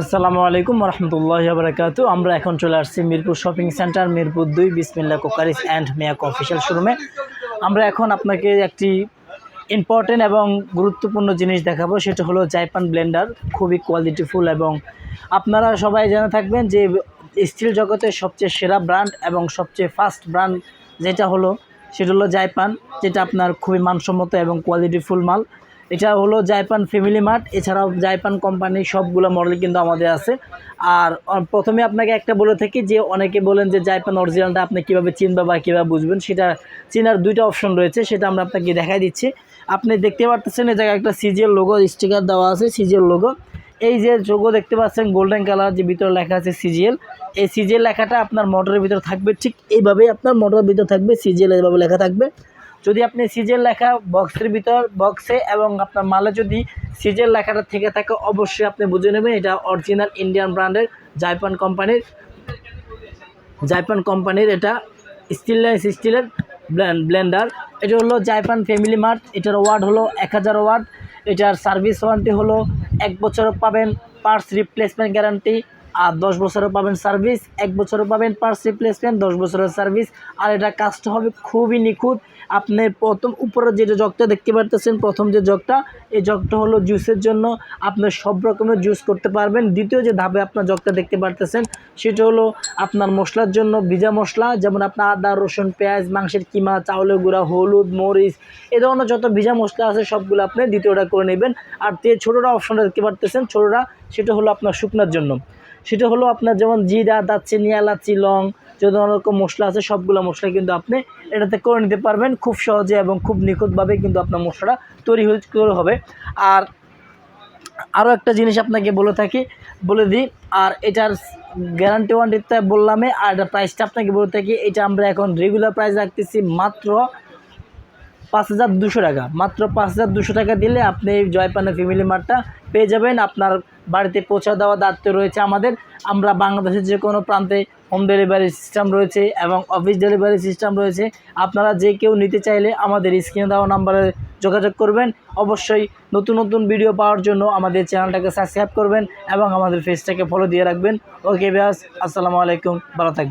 আসসালামু আলাইকুম রহমতুল্লাহ বারকাতু আমরা এখন চলে আসছি মিরপুর শপিং সেন্টার, মিরপুর দুই বিসমিল্লা কোকারিস অ্যান্ড মিয়াক অফিসিয়াল শোরুমে। আমরা এখন আপনাকে একটি ইম্পর্টেন্ট এবং গুরুত্বপূর্ণ জিনিস দেখাবো, সেটা হলো জাইপান ব্লেন্ডার। খুবই কোয়ালিটিফুল এবং আপনারা সবাই জেনে থাকবেন যে স্টিল জগতের সবচেয়ে সেরা ব্র্যান্ড এবং সবচেয়ে ফাস্ট ব্র্যান্ড যেটা হলো, সেটা হলো জাইপান, যেটা আপনার খুবই মানসম্মত এবং কোয়ালিটিফুল মাল। এটা হলো জাইপান ফ্যামিলি মার্ট, এছাড়াও জাইপান কোম্পানির সবগুলো মডেল কিন্তু আমাদের আছে। আর প্রথমে আপনাকে একটা বলে থাকি যে অনেকে বলেন যে জাইপান অরিজিনালটা আপনি কীভাবে চিনবেন বা কীভাবে বুঝবেন, সেটা চিনার দুইটা অপশন রয়েছে, সেটা আমরা আপনাকে দেখাই দিচ্ছি। আপনি দেখতে পাচ্ছেন এই জায়গায় একটা সিজিএল লোগো স্টিকার দেওয়া আছে সিজিএল লোগো এই যে যোগো দেখতে পাচ্ছেন গোল্ডেন কালার যে ভিতরে লেখা আছে সিজিএল, এই সিজিএল লেখাটা আপনার মোটরের ভিতরে থাকবে, ঠিক এইভাবেই আপনার মোটরের ভিতরে থাকবে, সিজিএল এইভাবে লেখা থাকবে। যদি আপনি সিজেল লেখা বক্সের ভিতর, বক্সে এবং আপনার মালে যদি সিজেল লেখাটা থেকে থাকে, অবশ্যই আপনি বুঝে নেবেন এটা অরিজিনাল ইন্ডিয়ান ব্র্যান্ডের জাইপান কোম্পানির জাইপান কোম্পানির এটা স্টিললেস স্টিলের ব্লেন্ডার এটা হলো জাইপান ফ্যামিলি মার্ট এটার ওয়ার্ড হলো এক হাজার ওয়ার্ড এটার সার্ভিস ওয়ারেন্টি হলো এক বছর পাবেন পার্টস রিপ্লেসমেন্ট গ্যারান্টি আর দশ বছরও পাবেন সার্ভিস এক বছরও পাবেন পার্স রিপ্লেসমেন্ট দশ বছরের সার্ভিস আর এটা কাজটা হবে খুবই নিখুঁত। আপনি প্রথম উপরে যে জগটা দেখতে পারতেছেন, প্রথম যে জগটা, এই জগটা হলো জুসের জন্য। আপনি সব রকমের জুস করতে পারবেন। দ্বিতীয় যে ধাপে আপনার জগটা দেখতে পারতেছেন, সেটা হলো আপনার মশলার জন্য ভিজা মশলা, যেমন আপনার আদা, রসুন, পেঁয়াজ, মাংসের কিমা, চাউলের গুঁড়া, হলুদ, মরিচ, এ ধরনের যত ভিজা মশলা আছে, সবগুলো আপনি দ্বিতীয়টা করে নেবেন। আর তে ছোটোটা অপশনটা দেখতে পারতেছেন ছোটোটা সেটা হলো আপনার শুকনার জন্য। সেটা হলো আপনার যেমন জিরা, দারচিনি, এলাচি, লং যত রকম মশলা আছে, সবগুলো মশলা কিন্তু আপনি এটাতে করে নিতে পারবেন খুব সহজে এবং খুব নিখুঁতভাবে কিন্তু আপনার মশলাটা তৈরি হয়ে হবে। আর আরও একটা জিনিস আপনাকে বলে থাকি, বলে দিই, আর এটার গ্যারান্টি ওয়ারেন্টিতে বললামে আর এটার প্রাইসটা আপনাকে বলে থাকি, এটা আমরা এখন রেগুলার প্রাইস রাখতেছি মাত্র পাঁচ হাজার দুশো টাকা। মাত্র পাঁচ হাজার দুশো টাকা দিলে আপনি এই জয়পানের ফ্যামিলি মার্টটা পেয়ে যাবেন। আপনার বাড়িতে পৌঁছা দেওয়া দায়িত্ব রয়েছে আমাদের। আমরা বাংলাদেশের যে কোনো প্রান্তে হোম ডেলিভারি সিস্টেম রয়েছে এবং অফিস ডেলিভারি সিস্টেম রয়েছে। আপনারা যে কেউ নিতে চাইলে আমাদের স্ক্রিনে দেওয়া নাম্বারে যোগাযোগ করবেন। অবশ্যই নতুন নতুন ভিডিও পাওয়ার জন্য আমাদের চ্যানেলটাকে সাবস্ক্রাইব করবেন এবং আমাদের ফেসটাকে ফলো দিয়ে রাখবেন। ওকে ব্যাস আসসালামু আলাইকুম। ভালো থাকবেন।